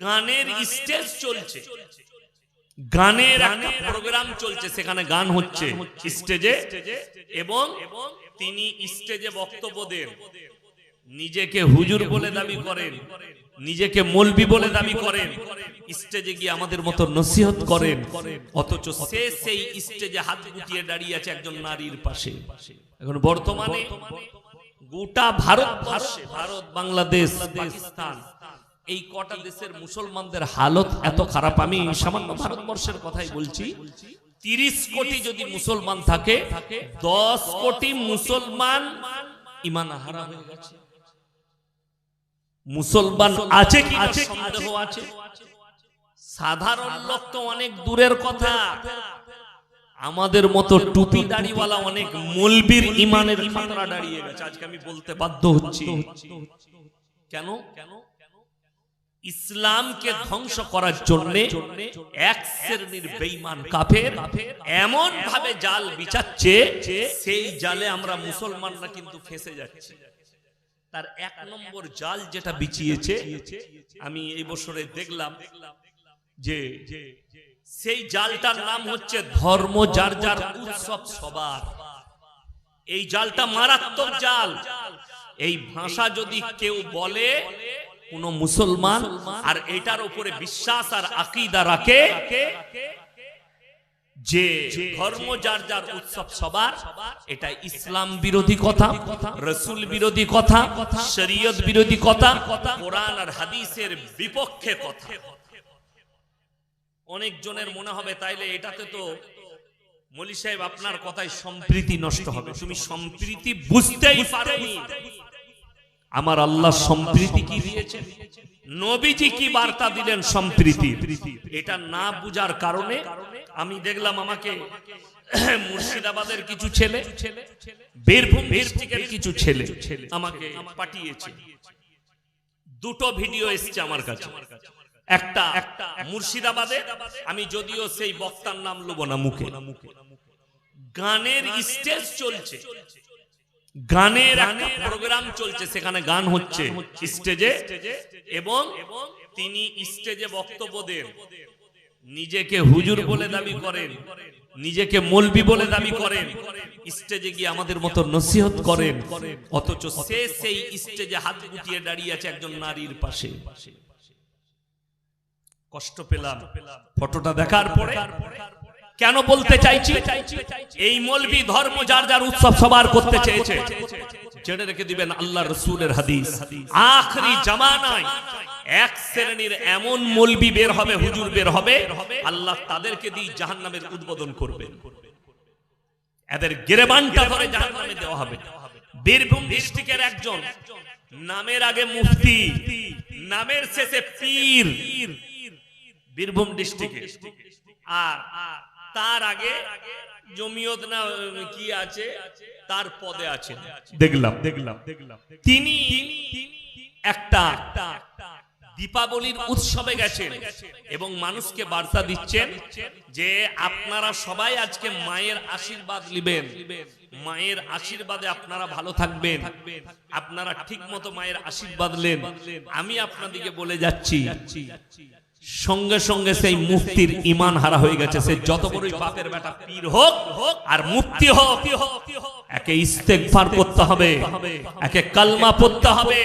গানের স্টেজ চলছে। গানের একটা প্রোগ্রাম চলছে, সেখানে গান হচ্ছে স্টেজে এবং তিনি স্টেজে বক্তব্য দেন। নিজেকে হুজুর বলে দাবি করেন, নিজেকে মলবি বলে দাবি করেন স্টেজে গিয়ে আমাদের মতো নসিহত করেন। অথচ সে সেই স্টেজে হাত গুটিয়ে দাঁড়িয়ে আছে একজন নারীর পাশে। এখন বর্তমানে গোটা ভারতবর্ষে, ভারত, বাংলাদেশ, পাকিস্তান এই কটা দেশের মুসলমানদের হালত এত খারাপ আমি সামান্য ভারতবর্ষের কথাই বলছি। তিরিশ কোটি যদি মুসলমান থাকে দশ কোটি মুসলমান ইমান হারা হয়ে গেছে। মুসলমান আছে কি আছে সন্দেহ আছে? সাধারণ লোক তো অনেক দূরের কথা। আমাদের মতো টুপি দাড়িওয়ালা অনেক মলবির ইমানের খাতরা দাঁড়িয়ে গেছে। আজকে আমি বলতে বাধ্য হচ্ছি। কেন? কেন? ইসলামকে ধ্বংস করার জন্য এক শ্রেণির বেঈমান কাফের এমন ভাবে জাল বিছাচ্ছে সেই জালে আমরা মুসলমানরা কিন্তু ফেসে যাচ্ছি। তার এক নম্বর জাল যেটা বিছিয়েছে আমি এই বছরে দেখলাম যে সেই জালটার নাম হচ্ছে ধর্ম যার যার উৎসব সবার। এই জালটা মারাত্মক জাল। এই ভাষা যদি কেউ বলে কোন মুসলমান আর এটার উপরে বিশ্বাস আর আকিদা রাখে যে ধর্ম যার যার উৎসব সবার, এটা ইসলাম বিরোধী কথা, রসুল বিরোধী কথা, শরীয়ত বিরোধী কথা, কোরআন আর হাদিসের বিপক্ষে কথা। অনেক জনের মনে হবে, তাইলে এটাতে তো মলি সাহেব আপনার কথায় সম্প্রীতি নষ্ট হবে। তুমি সম্প্রীতি বুঝতেই পারোনি। আমার আল্লাহ সম্প্রীতি কি দিয়েছেন? নবীজি কি বার্তা দিলেন সম্প্রীতি? এটা না বুঝার কারণে আমি দেখলাম আমাকে মুর্শিদাবাদের কিছু ছেলে, বীরভূম ডিস্ট্রিক্টের কিছু ছেলে আমাকে পাঠিয়েছে। দুটো ভিডিও এসছে আমার কাছে। একটা একটা মুর্শিদাবাদে, আমি যদিও সেই বক্তার নাম লব না মুখে। গানের স্টেজ চলছে। গানের একটা প্রোগ্রাম চলছে, সেখানে গান হচ্ছে স্টেজে, এবং তিনি স্টেজে বক্তব্য দেন। নিজেকে হুজুর বলে দাবি করেন, নিজেকে মলবি বলে দাবি করেন, স্টেজে গিয়ে আমাদের মতো নসিহত করেন, অথচ সে সেই স্টেজে হাত গুটিয়ে দাঁড়িয়ে আছে একজন নারীর পাশে। কষ্ট পেলাম, ফটোটা দেখার পরে কেন বলতে চাইছি? এই মলবি ধর্ম যার যার উৎসব সবার করতে চেয়েছে। জেনে রেখে দিবেন আল্লাহ রসুলের হাদিস। আখরি জামানায় এক শ্রেণির এমন মলবি বের হবে, হুজুর বের হবে, আল্লাহ তাদেরকে দিয়ে জাহান্নামের উদ্বোধন করবেন। এদের গেরেবানটা ধরে জাহান্নামে দেওয়া হবে। বীরভূম ডিস্ট্রিক্টের একজন, নামের আগে মুফতি, নামের শেষে পীর। বীরভূম ডিস্ট্রিক্টে। আর তার আগে জমিয়ত না কি আছে? তার পদে আছে দেখলাম দেখলাম দেখলাম। তিনি একটা দীপাবলির উৎসবে গেছেন এবং মানুষকে বার্তা দিচ্ছেন যে আপনারা সবাই আজকে মায়ের আশীর্বাদ নেবেন। মায়ের আশীর্বাদে আপনারা ভালো থাকবেন। আপনারা ঠিক মতো মায়ের আশীর্বাদ নেন। আমি আপনাদিকে বলে যাচ্ছি সঙ্গে সঙ্গে সেই মুক্তির ইমান হারা হয়ে গেছে। সে যত বড়ই বাপের বেটা পীর হোক আর মুক্তি হোক, একে ইস্তেগফার করতে হবে, একে কালমা পড়তে হবে।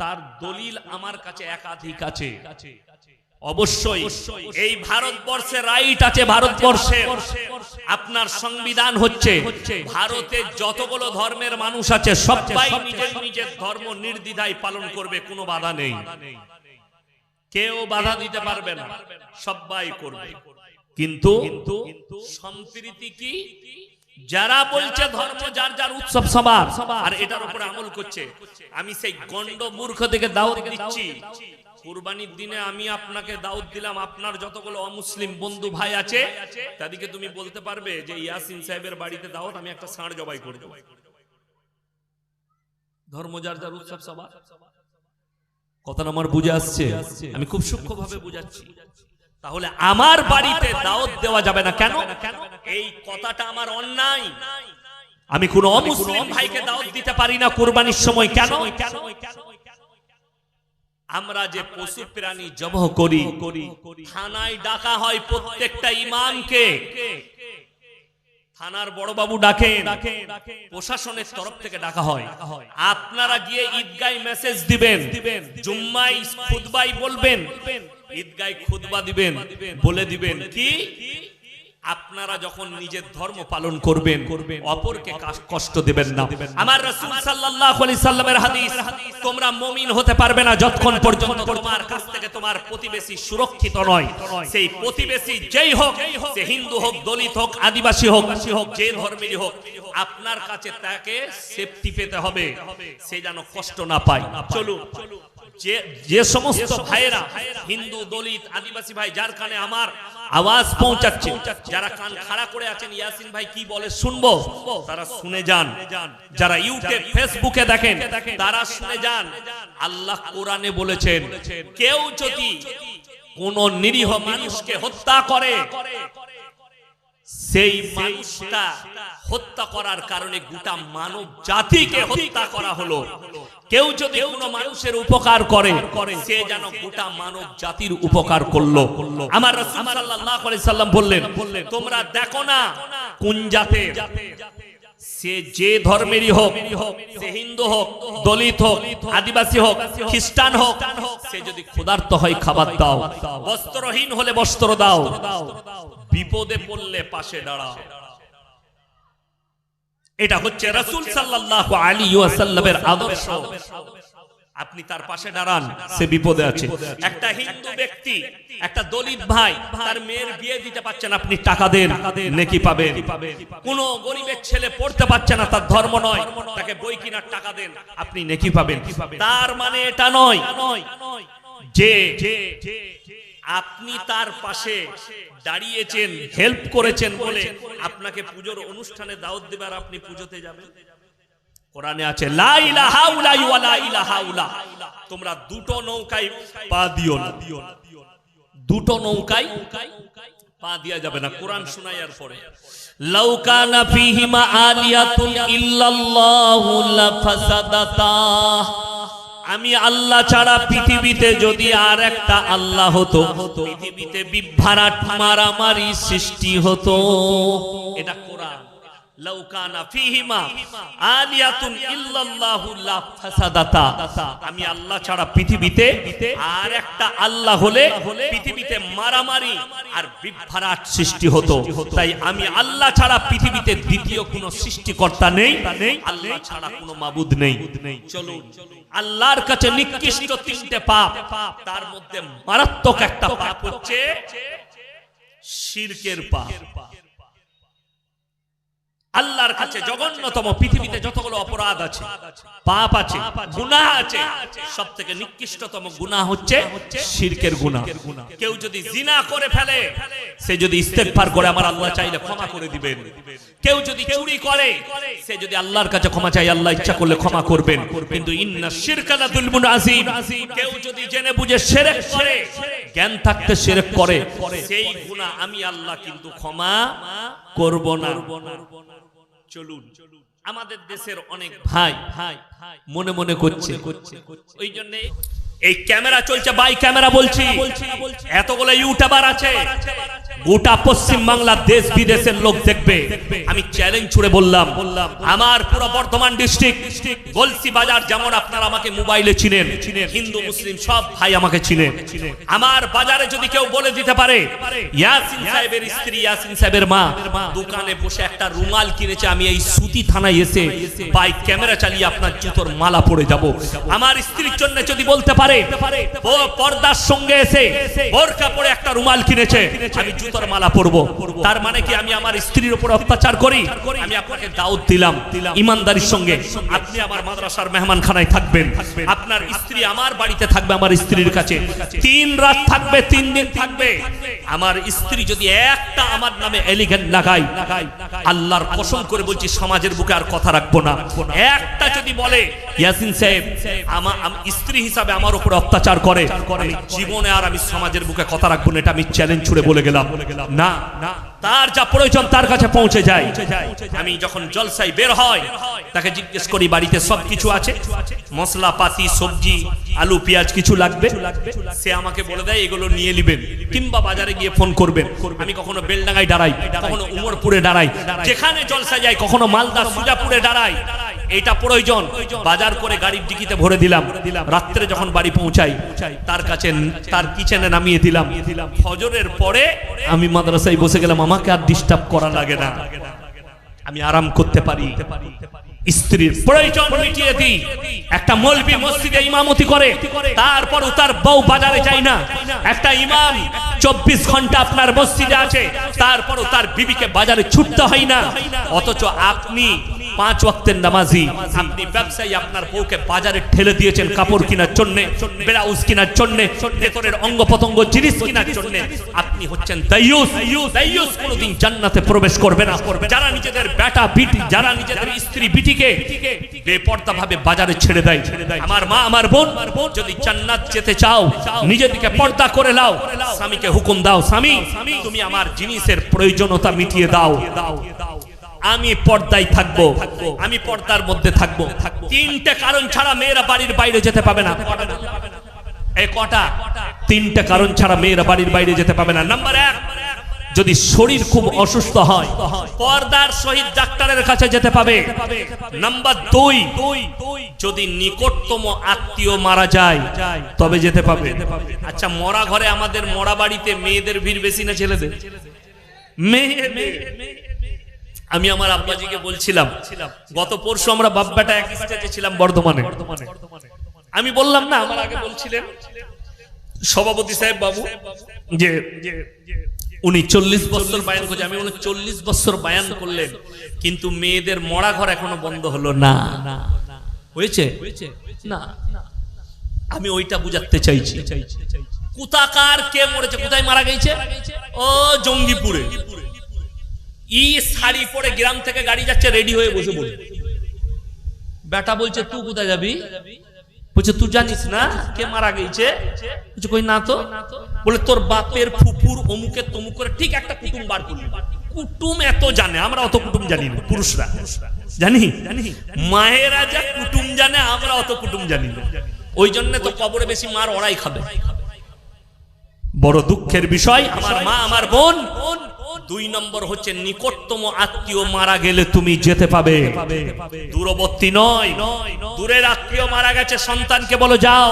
তার দলিল আমার কাছে একাধিক আছে। অবশ্যই এই ভারতবর্ষে রাইট আছে ভারতবর্ষে। আপনার সংবিধান হচ্ছে, ভারতে যতগুলো ধর্মের মানুষ আছে, সবাই নিজের নিজের ধর্ম নির্দ্বিধায় পালন করবে, কোনো বাধা নেই। কেউ বাধা দিতে পারবে না। সবাই করবে। কিন্তু সম্প্রীতি কি? যারা বলছে ধর্ম যার যার উৎসব সবার আর এটার উপরে আমল করছে। আমি সেই গন্ড মূর্খ থেকে দাওয়াত দিচ্ছি। কুরবানির দিনে আমি আপনাকে দাওয়াত দিলাম আপনার যতগুলো অমুসলিম বন্ধু ভাই আছে তাদেরকে তুমি বলতে পারবে যে ইয়াসিন সাহেবের বাড়িতে দাওয়াত আমি একটা ষাঁড় জবাই করে দেবো ধর্ম যার যার উৎসব সবার। কথাটা আমার বুঝে আসছে? আমি খুব সূক্ষ্মভাবে বুঝাচ্ছি। তাহলে আমার বাড়িতে দাওয়াত দেওয়া যাবে না কেন? এই কথাটা আমার অন্যায়। আমি কোন অমুসলিম ভাইকে দাওয়াত দিতে পারি না কুরবানির সময় কেন? আমরা যে পশু প্রাণী জবহ করি থানায় ডাকা হয় প্রত্যেকটা ইমামকে। থানার বড়বাবু ডাকে প্রশাসনের তরফ থেকে ডাকা হয়। আপনারা গিয়ে ঈদগাই মেসেজ দিবেন। জুম্মাই খুদবাই বলবেন। ঈদগায় খুদবা দিবেন। বলে দিবেন কি? আপনারা যখন নিজের ধর্ম পালন করবেন, অপরকে কষ্ট দেবেন না। আমার রাসূল সাল্লাল্লাহু আলাইহি সাল্লামের হাদিস, তোমরা মুমিন হতে পারবে না যতক্ষণ পর্যন্ত তোমার কাছ থেকে তোমার প্রতিবেশী সুরক্ষিত নয়। সেই প্রতিবেশী যেই হোক, সে হিন্দু হোক, দলিত হোক, আদিবাসী হোক, যে ধর্মেরই হোক, আপনার কাছে তাকে সেফটি পেতে হবে। সে যেন কষ্ট না পায়। চলুন। যে যে সমস্ত ভাইয়েরা হিন্দু দলিত আদিবাসী ভাই যার কানে আমার আওয়াজ পৌঁছাচ্ছে যারা কান খাড়া করে আছেন ইয়াসিন ভাই কি বলে শুনব? তারা শুনে যান। যারা ইউটিউব ফেসবুকে দেখেন তারা শুনে যান। আল্লাহ কোরআনে বলেছেন কেউ যদি কোন নিরীহ মানুষকে হত্যা করে সেই মানুষটা হত্যা করার কারণে গোটা মানব জাতিকে হত্যা করা হলো। কেউ যদি কোনো মানুষের উপকার করে সে যেন গোটা মানব জাতির উপকার করল। আমার সাল্লাম বললেন তোমরা দেখো না কোন জাতের সে যে ধর্মেরই হোক, সে হিন্দু হোক, দলিত হোক, আদিবাসী হোক, খ্রিস্টান হোক, সে যদি ক্ষুধার্ত হয়, খাবার দাও। বস্ত্রহীন হলে বস্ত্র দাও। বিপদে পড়লে পাশে দাঁড়াও। এটা হচ্ছে রাসূল সাল্লাল্লাহু আলাইহি ওয়াসাল্লামের আদর্শ। আপনি তার পাশে দাঁড়ান সে বিপদে আছে। একটা হিন্দু ব্যক্তি একটা দলিত ভাই তার মেয়ের বিয়ে দিতে পারছেন আপনি টাকা দেন নেকি পাবেন। কোন গরিবের ছেলে পড়তে পারছে না তার ধর্ম নয়। তাকে বই কিনার টাকা দেন আপনি নেকি পাবেন। তার মানে এটা নয় যে আপনি তার পাশে দাঁড়িয়েছেন হেল্প করেছেন বলে আপনাকে পুজোর অনুষ্ঠানে দাওয়াত দেবার আপনি পুজোতে যাবেন। কোরআনে আছে তোমরা দুটো নৌকায় পা দিও না। দুটো নৌকায় পা দিয়া যাবে না, কোরআন শোনাইয়ার পরে। আলিয়াতুন আমি আল্লাহ ছাড়া পৃথিবীতে যদি আর একটা আল্লাহ হতো, পৃথিবীতে বিভ্রাট মারামারি সৃষ্টি হতো। এটা কোরআন। আমি আল্লাহ ছাড়া পৃথিবীতে আর একটা আল্লাহ হলে পৃথিবীতে মারামারি আর বিভ্রাট সৃষ্টি হতো। তাই আমি আল্লাহ ছাড়া পৃথিবীতে দ্বিতীয় কোনো সৃষ্টিকর্তা নেই, আল্লাহ ছাড়া কোনো মাবুদ নেই। চলুন, আল্লাহর কাছে নিকৃষ্ট তিনটে পাপ, তার মধ্যে মারাত্মক একটা পাপ হচ্ছে শিরকের পাপ। আল্লাহর কাছে জঘন্যতম পৃথিবীতে যতগুলো অপরাধ আছে, পাপ আছে, গুনাহ আছে সব থেকে নিকৃষ্টতম গুনাহ হচ্ছে শিরকের গুনাহ। কেউ যদি জিনা করে ফেলে, সে যদি ইস্তেগফার করে, আমার আল্লাহ চাইলে ক্ষমা করে দিবেন। কেউ যদি চুরি করে, সে যদি আল্লাহর কাছে ক্ষমা চাই আল্লাহ ইচ্ছা করলে ক্ষমা করবেন। কিন্তু ইন্না শিরকা লাযুলমুন আযীম। কেউ যদি জেনে বুঝে শিরক করে, জ্ঞান থাকতে শিরক করে, সেই গুনাহ আমি আল্লাহ কিন্তু ক্ষমা করব না। চলুন। আমাদের দেশের অনেক ভাই ভাই। মনে মনে করছে। ওই জন্য এই ক্যামেরা চলছে বাই ক্যামেরা বলছি। এতগুলো ইউটিউবার আছে। গোটা পশ্চিম বাংলা দেশ বিদেশের লোক দেখবে। আমি চ্যালেঞ্জ ছুড়ে বললাম, আমার পুরো বর্ধমান ডিস্ট্রিক্ট গলসি বাজার যেমন আপনারা আমাকে মোবাইলে চিনেন, হিন্দু, মুসলিম সব ভাই আমাকে চিনেন। আমার বাজারে যদি কেউ বলে দিতে পারে, ইয়াসিন সাহেবের স্ত্রী, ইয়াসিন সাহেবের মা, দোকানে বসে একটা রুমাল কিনেছে, আমি এই সুতি থানায় এসে বাইক ক্যামেরা চালিয়ে আপনার জুতোর মালা পরে যাব। আমার স্ত্রীর জন্য যদি বলতে পারে ও পর্দার সঙ্গে এসে বোরকা পরে একটা রুমাল কিনেছে, আমি জুতোর মালা পরবো। তার মানে কি আমি আমার স্ত্রীর উপর অত্যাচার করি? আমি আপনাকে দাউদ দিলাম, ইমানদারির সঙ্গে। আপনি আমার মাদ্রাসার মেহমানখানায় থাকবেন। আপনার স্ত্রী আমার বাড়িতে থাকবে, আমার স্ত্রীর কাছে। তিন রাত থাকবে, তিন দিন থাকবে। আমার স্ত্রী যদি একটা আমার নামে এলিগেন্ট লাগাই আল্লাহর কসম করে বলছি, সমাজের বুকে আর কথা রাখব না। একটা যদি বলে, ইয়াসিন সাহেব আমার স্ত্রী হিসাবে আমার উপর অত্যাচার করে জীবনে আর আমি সমাজের বুকে কথা রাখব না, এটা আমি চ্যালেঞ্জ ছুড়ে বলে গেলাম। না তার যা প্রয়োজন তার কাছে পৌঁছে যায় আমি যখন জলসাই বের হয় তাকে জিজ্ঞেস করি বাড়িতে সব কিছু আছে? মশলা পাতি সবজি আলু পেঁয়াজ কিছু লাগবে? সে আমাকে বলে দেয় এগুলো নিয়ে নেবেন কিংবা বাজারে গিয়ে ফোন করবেন। আমি কখনো বেলডাঙ্গায় দাঁড়াই কখনো উমরপুরে দাঁড়াই। যেখানে জলসা যায় কখনো মালদা সুজাপুরে দাঁড়াই। এটা প্রয়োজন। বাজার করে গাড়ির ডিকিতে ভরে দিলাম। রাত্রে যখন বাড়ি পৌঁছাই, তার কাছে তার কিচেনে নামিয়ে দিলাম। ফজরের পরে আমি মাদ্রাসায় বসে গেলাম, আমাকে আর ডিস্টার্ব করা লাগে না। আমি আরাম করতে পারি। স্ত্রীর প্রয়োজন মিটিয়ে দিই। একটা মলবি মসজিদে ইমামতি করে, তারপর তার বউ বাজারে যায় না। একটা ইমাম চব্বিশ ঘণ্টা আপনার মসজিদে আছে তারপরও তার বিবিকে বাজারে ছুটতে হয় না। অথচ আপনি পাঁচ ওয়াক্তের নামাজি। আপনি ব্যবসায়ী আপনার বউকে বাজারে ঠেলে দিয়েছেন কাপড় কেনার জন্য ব্লাউজ কেনার জন্য ভেতরের অঙ্গ পতঙ্গ জিনিস কেনার জন্য। আপনি হচ্ছেন দাইয়ুস দাইয়ুস কোনোদিন জান্নাতে প্রবেশ করবে না। যারা নিজেদের বেটা বিটি যারা নিজেদের স্ত্রী বিটিকে বেপর্দা ভাবে বাজারে ছেড়ে দেয়। আমার মা আমার বোন যদি জান্নাত যেতে চাও নিজেদিকে পর্দা করে নাও। স্বামীকে হুকুম দাও স্বামী তুমি আমার জিনিসের প্রয়োজনীয়তা মিটিয়ে দাও। দাও। আমি পর্দায় থাকব। আমি পর্দার মধ্যে থাকব। তিনটে কারণ ছাড়া মেয়েরা বাড়ির বাইরে যেতে পাবে না। এই কটা? তিনটে কারণ ছাড়া মেয়েরা বাড়ির বাইরে যেতে পাবে না। নাম্বার এক যদি শরীর খুব অসুস্থ হয় পর্দার সহিত ডাক্তারের কাছে যেতে পাবে। নাম্বার দুই যদি নিকটতম আত্মীয় মারা যায় তবে যেতে পাবে। আচ্ছা মরা ঘরে আমাদের মরা বাড়িতে মেয়েদের ভিড় বেশি না ছেলেদের? মেয়ে মেয়ে আমি আমার আব্বাজিকে বলছিলাম, গত পরশু আমরা বাব্বাটা এক স্টেজে ছিলাম বর্ধমানে। আমি বললাম, না, আমার আগে বলছিলেন সভাপতি সাহেব বাবু যে উনি চল্লিশ বছর বায়ান করছে। আমি উনি চল্লিশ বছর বায়ান করলেন, কিন্তু মেয়েদের মরা ঘর এখনও বন্ধ হলো না। হয়েছে? না। আমি ওইটা বুঝাতে চাইছি। কোথাকার কে মরেছে? কোথায় মারা গেছে? ও জঙ্গিপুরে। ই শাড়ি পরে গ্রাম থেকে গাড়ি যাচ্ছে, রেডি হয়ে বসে পড়ে বেটা বলছে তুই কোথায় যাবি? বলছে তুই জানিস না কে মারা গেছে? বলছে, কই না তো। বলে, তোর বাপের ফুপুর অমুকের তমুক করে ঠিক একটা কুটুম বার করলি। কুটুম এত জানে, আমরা অত কুটুম জানি না, পুরুষরা। জানি জানি? মায়েরা যা কুটুম জানে, আমরা অত কুটুম জানি না। ওই জন্য তো কবরে বেশি মার ওরাই খাবে। বড় দুঃখের বিষয়, আমার মা, আমার বোন দুই নম্বর হচ্ছে নিকটতম আত্মীয় মারা গেলে তুমি যেতে পাবে। দূরবর্তী নয়। দূরের আত্মীয় মারা গেছে, সন্তানকে বলো যাও।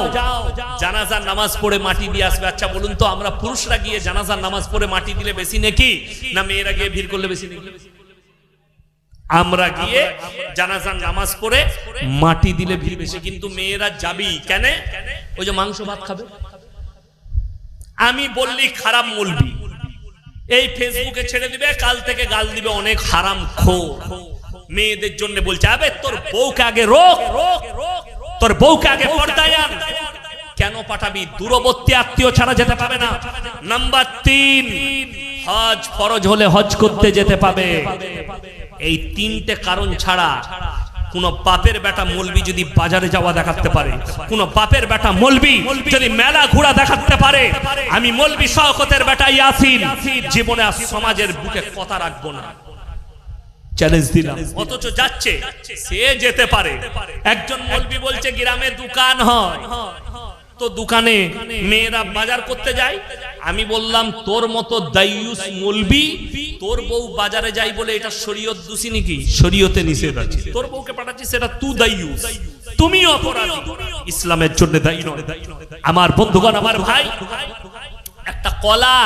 জানাজার নামাজ পড়ে মাটি দিয়ে আসবে। আচ্ছা বলুন তো, আমরা পুরুষরা গিয়ে জানাজার নামাজ পড়ে মাটি দিলে বেশি নাকি? না মেয়েরা গিয়ে ভিড় করলে বেশি নাকি? আমরা গিয়ে জানাজার নামাজ পড়ে মাটি দিলে ভিড় বেশি, কিন্তু মেয়েরা যাবি কেন? ওই যে মাংস ভাত খাবে। আমি বললি খারাপ মলবি এই ফেসবুকে ছেড়ে দিবে, কাল থেকে গাল দিবে অনেক হারাম খো মেয়েদের জন্য বলছে, আবে, তোর বউকে আগে রোক। তোর বউকে আগে পর্দায় আন। কেন পাঠাবি? দূরবর্তী আত্মীয় ছাড়া যেতে পাবে না। নাম্বার তিন, হজ ফরজ হলে হজ করতে যেতে পাবে। এই তিনটে কারণ ছাড়া কোন বাপের বেটা মলবি যদি বাজারে যাওয়া দেখাতে পারে, কোন বাপের বেটা মলবি যদি মেলা ঘোড়া দেখাতে পারে, আমি মলবি শওকতের বেটা ইয়াসিন। জীবনে আর সমাজের বুকে কথা রাখব না। চ্যালেঞ্জ অথচ যাচ্ছে, সে যেতে পারে। একজন মলবি বলছে দোকান হয়। তো দোকানে মেয়েরা বাজার করতে যায় আমি বললাম তোর মতো দায়ুস মলবি তোর বউ বাজারে যাই বলে এটা শরীয়ত দোষী নাকি? শরীয়তে নিষেধ আছে তোর বউকে পাঠাচ্ছি সেটা তু দায়ুস। তুমি অপরাধী। ইসলামের জন্য দায়ী নয়। আমার বন্ধুগণ আমার ভাই একটা কলা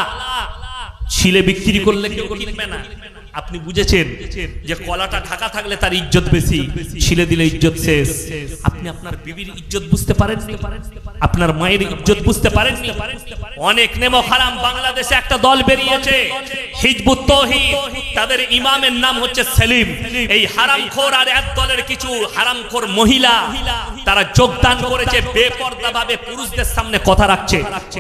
ছিলে বিক্রি করলে কেউ কিনবে না। আপনি বুঝেছেন যে কলাটা ঢাকা থাকলে তার ইজ্জত বেশি, ছিলে দিলে ইজ্জত শেষ। আপনি আপনার বিবির ইজ্জত বুঝতে পারেননি? আপনার মায়ের ইজ্জত বুঝতে পারেননি? অনেক নেমো হারাম বাংলাদেশে একটা দল বেরিয়েছে তাদের ইমামের নাম হচ্ছে সেলিম। এই হারামখোর আর এক দলের কিছু হারামখোর মহিলা, তারা যোগদান করেছে বেপর্দা ভাবে পুরুষদের সামনে কথা রাখছে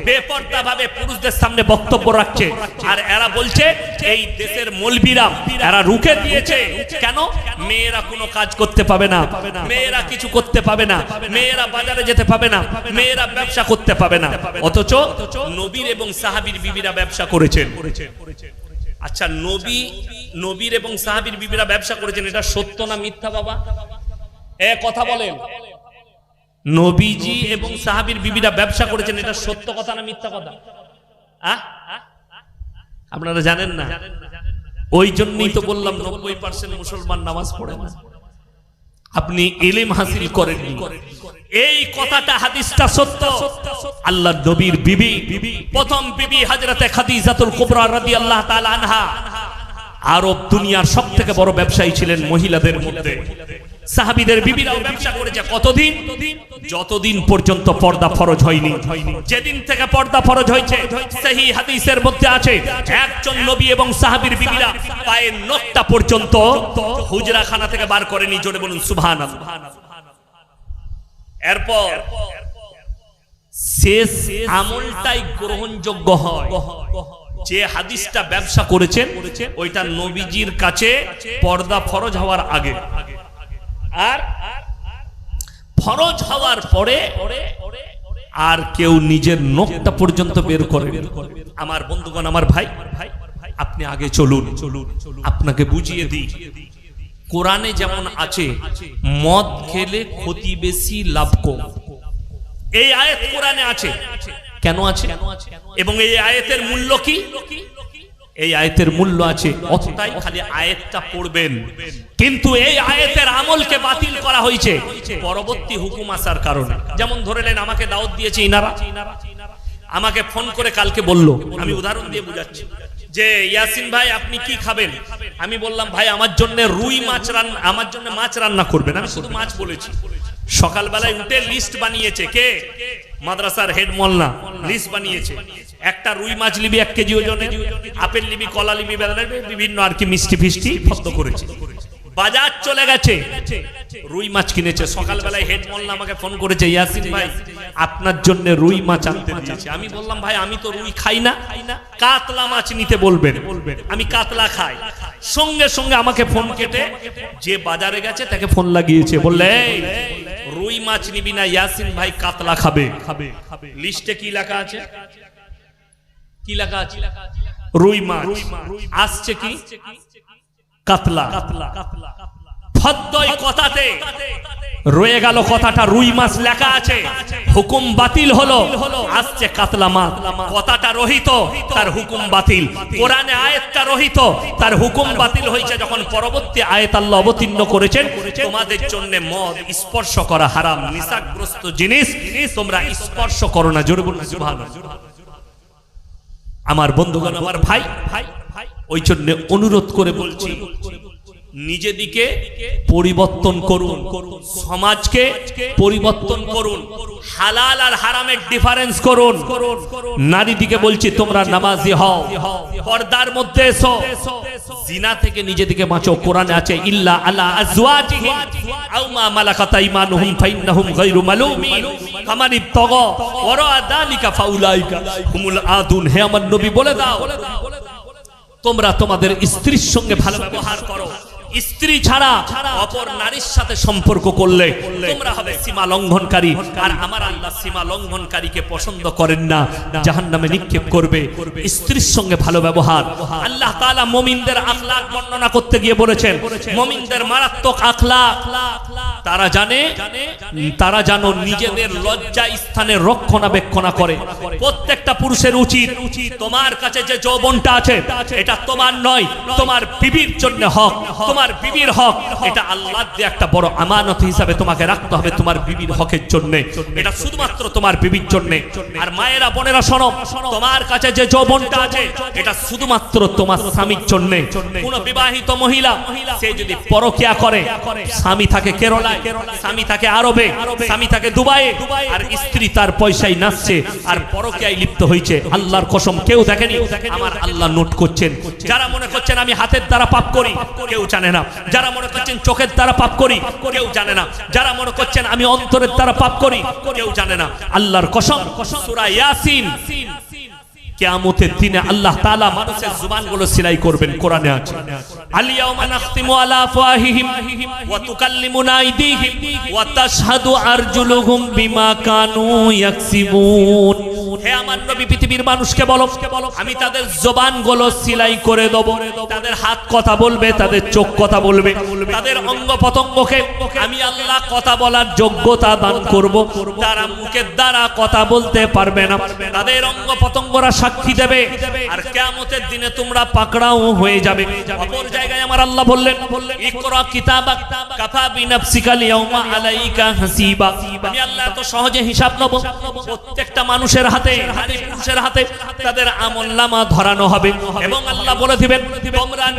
বেপর্দা ভাবে পুরুষদের সামনে বক্তব্য রাখছে। আর এরা বলছে, এই দেশের মলবিরা বিবিরা এরা রুখে দিয়েছে। কেন? মেয়েরা কোনো কাজ করতে পাবে না। মেয়েরা কিছু করতে পাবে না। মেয়েরা বাজারে যেতে পাবে না। মেয়েরা ব্যবসা করতে পাবে না। অথচ নবীর এবং সাহাবীর বিবিরা ব্যবসা করেছেন। আচ্ছা নবী, নবীর এবং সাহাবীর বিবিরা ব্যবসা করেছেন, এটা সত্য না মিথ্যা বাবা? এ কথা বলেন। নবীজি এবং সাহাবীর বিবিরা ব্যবসা করেছেন, এটা সত্য কথা না মিথ্যা কথা? আহ? আপনারা জানেন না? ওই জন্যই তো বললাম নব্বই পার্সেন্ট মুসলমান নামাজ পড়ে না। আপনি এলিম হাসিল করেন এই কথাটা, হাদিসটা সত্য। আল্লাহ নবীর বিবি, প্রথম বিবি হাজরাতে খাদিজাতুল কুবরা রাদিয়াল্লাহু তাআলা আনহা। আরব দুনিয়ার সব থেকে বড় ব্যবসায়ী ছিলেন মহিলাদের মধ্যে। সাহাবিদের বিবিরাও ব্যবসা করেছে কতদিন? যতদিন পর্যন্ত পর্দা ফরজ হয়নি। যেদিন থেকে পর্দা ফরজ হয়েছে, সেই হাদিসের মধ্যে আছে, একজন নবী এবং সাহাবীর বিবিরা পায়ের নখটা পর্যন্ত হুজরাখানা থেকে বার করেনি, জোরে বলুন, সুবহানাল্লাহ। এরপর শেষ আমলটাই গ্রহণযোগ্য হয়। যে হাদিসটা ব্যবসা করেছেন, ওইটা নবীজির কাছে পর্দা ফরজ হওয়ার আগে। আর ফরজ হওয়ার পরে আর কেউ নিজের নখটা পর্যন্ত বের করে আমার বন্ধুগণ, আমার ভাই, আপনি আগে চলুন। আপনাকে বুঝিয়ে দিই, কোরআনে যেমন আছে, মদ খেলে ক্ষতি বেশি, লাভ কম। এই আয়াত কোরআনে আছে। কেন আছে? এবং এই আয়াতের মূল্য কি? এই আয়াতের মূল্য আছে, অতটাই খালি আয়াতটা পড়বেন। কিন্তু এই আয়াতের আমলকে বাতিল করা হয়েছে পরবর্তী হুকুম আসার কারণে। যেমন ধরে নেন, আমাকে দাওয়াত দিয়েছে ইনারা। আমাকে ফোন করে কালকে বলল, আমি উদাহরণ দিয়ে বুঝাচ্ছি যে, ইয়াসিন ভাই, আপনি কি খাবেন? আমি বললাম, ভাই, আমার জন্য রুই মাছ রান্না আমার জন্য মাছ রান্না করবেন। আমি শুধু মাছ বলেছি। সকালবেলায় উঠে লিস্ট বানিয়েছে কে? মাদ্রাসার হেড মোল্লা লিস্ট বানিয়েছে। একটা রুই মাছ লিবি এক কেজি ওজনে আপেল লিবি কলা লিবি বিভিন্ন আর কি মিষ্টি ফিষ্টি ফদ্দ করেছে। বাজার চলে গেছে। রুই মাছ কিনেছে। সকালবেলায় হেড মোল্লা আমাকে ফোন করেছে ইয়াসিন ভাই আপনার জন্য রুই মাছ আনতে দিয়েছে। আমি বললাম ভাই আমি তো রুই খাই না। কাতলা মাছ নিতে বলবেন। আমি কাতলা খাই। সঙ্গে সঙ্গে আমাকে ফোন কেটে যে বাজারে গেছে তাকে ফোন লাগিয়েছে। বললে "এই, রুই মাছ নিবি না ইয়াসিন ভাই কাতলা খাবে। খাবে লিস্টে কি লেখা আছে? কি লেখা আছে? রুই মাছ। আসছে কি? কাতলা। ফদ্দই কথাতে রয়ে গেল কথাটা, রুই মাছ লেখা আছে। হুকুম বাতিল হলো, আসছে কাতলা মাছ। কথাটা রহিত, তার হুকুম বাতিল। কোরআনে আয়াতটা রহিত, তার হুকুম বাতিল হয়েছে যখন পরবর্তী আয়াত আল্লাহ অবতীর্ণ করেছেন। তোমাদের জন্য মদ স্পর্শ করা হারাম, নিশাগ্রস্ত জিনিস, তোমরা স্পর্শ করো না। জোরে আমার বন্ধুগণ, আমার ভাই, ওই জন্য অনুরোধ করে বলছি নিজেদিকে পরিবর্তন করুন, সমাজকে পরিবর্তন করুন, হালাল আর হারামের ডিফারেন্স করুন। নারীদিকে বলছি, তোমরা নামাজি হও, পর্দার মধ্যে এসো। জিনা থেকে নিজেদিকে বাঁচো, কোরআনে আছে, ইল্লা আলা আজওয়াজিহিম, আও মা মালাকাত আইমানুহুম, ফাইন্নাহুম গায়রু মালুমিন ফামান ইবতাগা, ওয়ারা যালিকা ফাউলাইকা। হুমুল আদুন, হে আমার নবী, বলে দাও। তোমরা তোমাদের স্ত্রীর সঙ্গে ভালো ব্যবহার করো। স্ত্রী ছাড়া অপর নারীর সাথে সম্পর্ক করলে তোমরা হবে সীমা লঙ্ঘনকারী। আর আমার আল্লাহ সীমা লঙ্ঘনকারীকে পছন্দ করেন না জাহান নামে নিক্ষেপ করবে, স্ত্রীর সঙ্গে ভালো ব্যবহার। আল্লাহ তাআলা মুমিনদের আখলাক বর্ণনা করতে গিয়ে বলেছেন, মুমিনদের মারাত্মক আখলাক। তারা জানে, তারা জানো নিজেদের লজ্জা স্থানে রক্ষণাবেক্ষণা করে। প্রত্যেকটা পুরুষের উচিত, তোমার কাছে যে যৌবনটা আছে, এটা তোমার নয়, তোমার বিবির জন্য হক, তোমার বিবির হক, এটা আল্লাহ দিয়ে একটা বড় আমানত হিসাবে তোমাকে রাখতে হবে তোমার বিবির হকের জন্য। এটা শুধুমাত্র তোমার বিবির জন্য। আর মায়েরা, বোনেরা, শোনো, তোমার কাছে যে যৌবনটা আছে, এটা শুধুমাত্র তোমার স্বামীর জন্য। কোন বিবাহিত মহিলা, সে যদি পরকিয়া করে, স্বামী থাকে কেরলায়, স্বামী থাকে আরবে, স্বামী থাকে দুবাইয়ে, আর স্ত্রী তার পয়সায় নাচছে, আর পরকিয়ায় লিপ্ত হয়েছে, আল্লাহর কসম কেউ দেখেনি, আমার আল্লাহ নোট করছেন। যারা মনে করছেন আমি হাতের দ্বারা পাপ করি, কেউ জানে না। যারা মনে করছেন চোখের দ্বারা পাপ করি, কেউ জানে না। যারা মনে করছেন আমি অন্তরের দ্বারা পাপ করি, কেউ জানে না। আল্লাহর কসম ইয়াসিন। কিয়ামতের দিনে আল্লাহ তাআলা মানুষের জুবানগুলো সিলাই করবেন, কোরআনে আছে। আলিয়াউমা নাখতিমু আলা আফওয়াহিহিম ওয়া তুকাল্লিমুনা আইদিহিম ওয়া তাশহাদু আরজুলুহুম বিমা হে আমার নবী, পৃথিবীর মানুষকে বলো, আমি তাদের জবানগুলো সিলাই করে তাদের হাত কথা বলবে, তাদের চোখ কথা বলবে। তাদের অঙ্গ পতঙ্গকে আমি আল্লাহ কথা বলার যোগ্যতা দান করব। তারা মুখের দ্বারা কথা বলতে পারবে না। তাদের অঙ্গ পতঙ্গরা সাক্ষী দেবে। আর কিয়ামতের দিনে তোমরা পাকড়াও হয়ে যাবে। অপর জায়গায় আমার আল্লাহ বললেন আলাইকা আমি আল্লাহ এত সহজে হিসাব নেব। প্রত্যেকটা মানুষের হাতে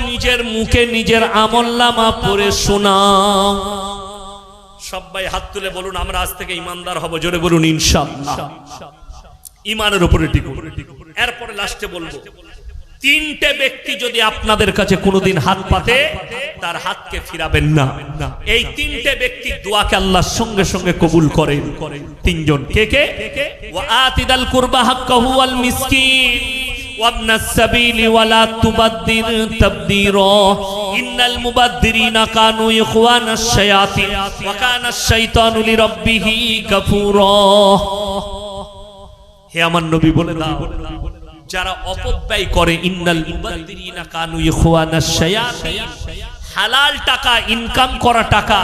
নিজের মুখে নিজের আমলনামা পড়ে শোনাও। সবাই হাত তুলে বলুন, আমরা আজ থেকে ইমানদার হব। জোরে বলুন, ইনশাআল্লাহ। ইমানের উপরে টিকুন। এরপরে লাস্টে বলব তিনটে ব্যক্তি যদি আপনাদের কাছে কোনোদিন হাত পাতে তার হাতকে ফিরাবেন না এই তিনটে ব্যক্তি দোয়াকে আল্লাহর সঙ্গে সঙ্গে কবুল করেন তিনজন কে কে ওয়া আতিদাল কুরবা হাক্কাহু ওয়াল মিসকিন وابن السبيل ولا تبذر تبذيرا إن المبذرين كانوا إخوان الشياطين وكان الشيطان لربه كفورا হে আমার নবী বলে দাও যারা অপব্যয় করে, ইন্নাল মুবাদ্দিরিনা কানু ইখওয়ানাশ শায়াতিন। হালাল টাকা, ইনকাম করা টাকা।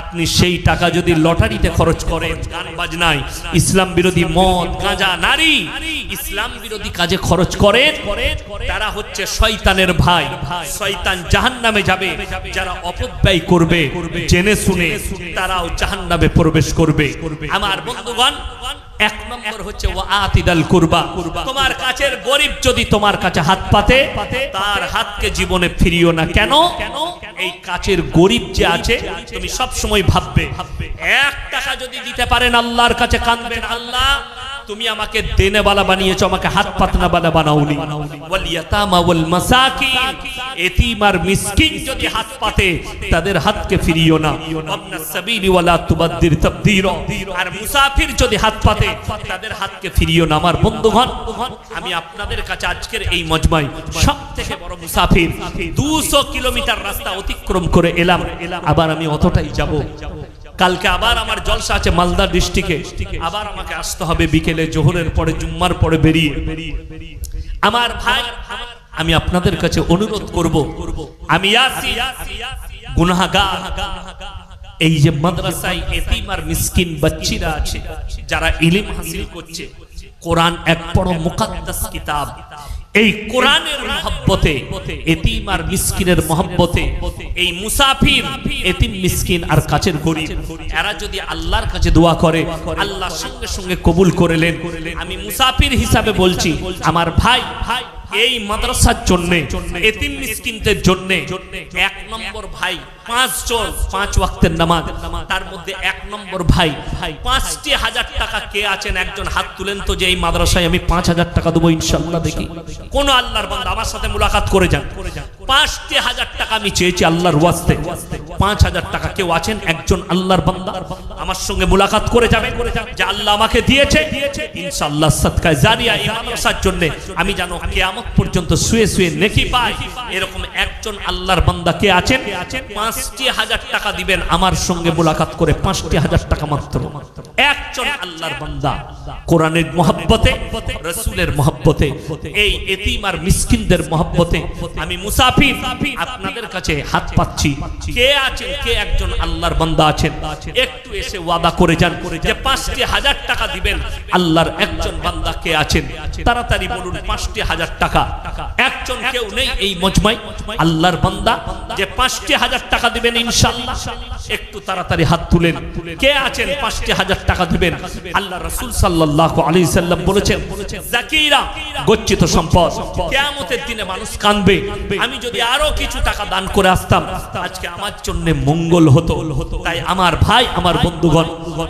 আপনি সেই টাকা যদি লটারিতে খরচ করেন, গান বাজনায়, ইসলাম বিরোধী মদ গাঁজা, নারী, ইসলাম বিরোধী কাজে খরচ করেন, তারা হচ্ছে শয়তানের ভাই। শয়তান জাহান্নামে যাবে, যারা অপব্যয় করবে, জেনে শুনে তারাও জাহান্নামে প্রবেশ করবে। আমার বন্ধুগণ এক নম্বর হচ্ছে ও আতিদাল কুরবা। তোমার কাছের গরিব যদি তোমার কাছে হাত পাতে, তার হাতকে জীবনে ফিরিও না। কেন? এই কাছের গরিব যে আছে, তুমি সব সময় ভাববে, এক টাকা যদি দিতে পারেন আল্লাহর কাছে কাঁদবেন। আল্লাহ তুমি আমাকে দেনে বালা বানিয়েছো, আমাকে হাত পাতনা বালা বানাওনি। ওয়াল ইয়াতামা ওয়াল মাসাকিন। এতিম আর মিসকিন যদি হাত পাতে, তাদের হাতকে ফিরিও না। ওয়াবনা সাবিলি ওয়ালা তুবাদ্দির তাবদীরা। আর মুসাফির যদি হাত পাতে, তাদের হাতকে ফিরিও না। আমার বন্ধুগণ, আমি আপনাদের কাছে আজকের এই মজমায় সব থেকে বড় মুসাফির। 200 কিলোমিটার রাস্তা অতিক্রম করে এলাম। আবার আমি অতটাই যাব। কালকে আবার আমার জলসা আছে মালদা ডিস্ট্রিক্টে। আবার আমাকে আসতে হবে বিকেলে, জোহরের পরে, জুম্মার পরে বেরিয়ে। আমার ভাই, আমি আপনাদের কাছে অনুরোধ করব, আমি আসি গুনাহগার। এই যে মাদ্রাসায় এতিম আর মিসকিন বাচ্চিরা আছে, যারা ইলিম হাসিল করছে, কোরআন এক বড় মুকাদ্দাস কিতাব। এই কোরআনের মহব্বতে, এতিম আর মিসকিনের মহব্বতে, এই মুসাফির, এতিম, মিসকিন আর কাছের গরিব, এরা যদি আল্লাহর কাছে দোয়া করে, আল্লাহ সঙ্গে সঙ্গে কবুল করেলেন আমি মুসাফির হিসাবে বলছি, আমার ভাই ভাই, এই মাদ্রাসার জন্য, এতিম, মিসকিনদের জন্য, এক নম্বর ভাই পাঁচ ওয়াক্তের নামাজ। তার মধ্যে এক নম্বর ভাই হাজার টাকা কে আছেন? একজন হাত তুলেন তো যে এই মাদ্রাসায় আমি পাঁচ হাজার টাকা দেবো ইনশাল্লাহ কোন আমার সাথে মুলাকাত করে যান। পাঁচটি হাজার টাকা আমি চেয়েছি আল্লাহর ওয়াস্তে। পাঁচ হাজার টাকা কেউ আছেন? একজন আল্লাহর বান্দা। আমার সঙ্গে মুলাকাত করে যাবে যে আল্লাহ আমাকে দিয়েছে, ইনশাআল্লাহ সদকায় জারিয়া এই মাদ্রাসার জন্য আমি জানো কিয়ামত পর্যন্ত শুয়ে শুয়ে নেকি পাই। এরকম একজন আল্লাহর বান্দা কে আছেন? পাঁচটি হাজার টাকা দিবেন আমার সঙ্গে মুলাকাত করে, পাঁচটি হাজার টাকা মাত্র। একজন আল্লাহর বান্দা। কোরআনের মহব্বতে, রসুলের মহব্বতে, এই এতিম আর মিসকিনদের মহব্বতে আমি মুসাফির, আপনাদের কাছে হাত পাচ্ছি। কে আছেন? কে একজন আল্লাহর বান্দা আছেন? একটু এসে ওয়াদা করে যান যে পাঁচটি হাজার টাকা দিবেন। আল্লাহর একজন বান্দা কে আছেন? তাড়াতাড়ি বলুন পাঁচটি হাজার টাকা। একজন কেউ নেই এই মজমাই আল্লাহর বান্দা যে পাঁচটি হাজার টাকা দিবেন ইনশাল্লাহ একটু তাড়াতাড়ি হাত তুলেন। কে আছেন? পাঁচটি হাজার টাকা দিবেন। আল্লাহ রসুল সাল্লাহ আলী সাল্লাম বলেছেন গচ্ছিত সম্পদ। কেয়ামতের দিনে মানুষ কানবে। আমি যদি আরও কিছু টাকা দান করে আসতাম, আজকে আমার জন্য মঙ্গল হতো। তাই আমার ভাই, আমার বন্ধুগণ,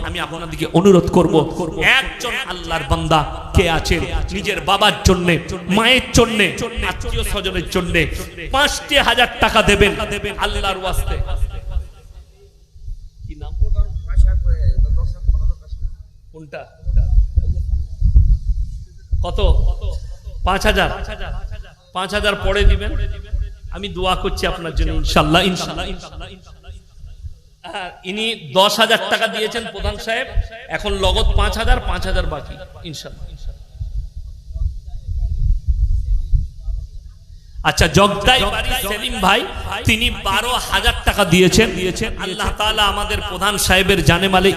আমি আপনাদেরকে অনুরোধ করব, একজন আল্লাহর বান্দা কে আছেন? নিজের বাবার জন্য, মায়ের জন্য, আত্মীয় স্বজনের জন্য পাঁচটি হাজার টাকা দেবেন। আল্লাহর ওয়াস্তে কি নাম কোনটা? কত? পাঁচ হাজার। পাঁচ হাজার পরে দিবেন। আমি দোয়া করছি আপনার জন্য ইনশাল্লাহ ইনশাল্লাহ হ্যাঁ, ইনি দশ হাজার টাকা দিয়েছেন প্রধান সাহেব। এখন লগত পাঁচ হাজার পাঁচ হাজার বাকি ইনশাল্লাহ আচ্ছা জগদাই সেলিম ভাই তিনি বারো হাজার টাকা দিয়েছেন। দিয়েছেন আল্লাহ তাআলা আমাদের প্রধান সাহেবের জানে মালিক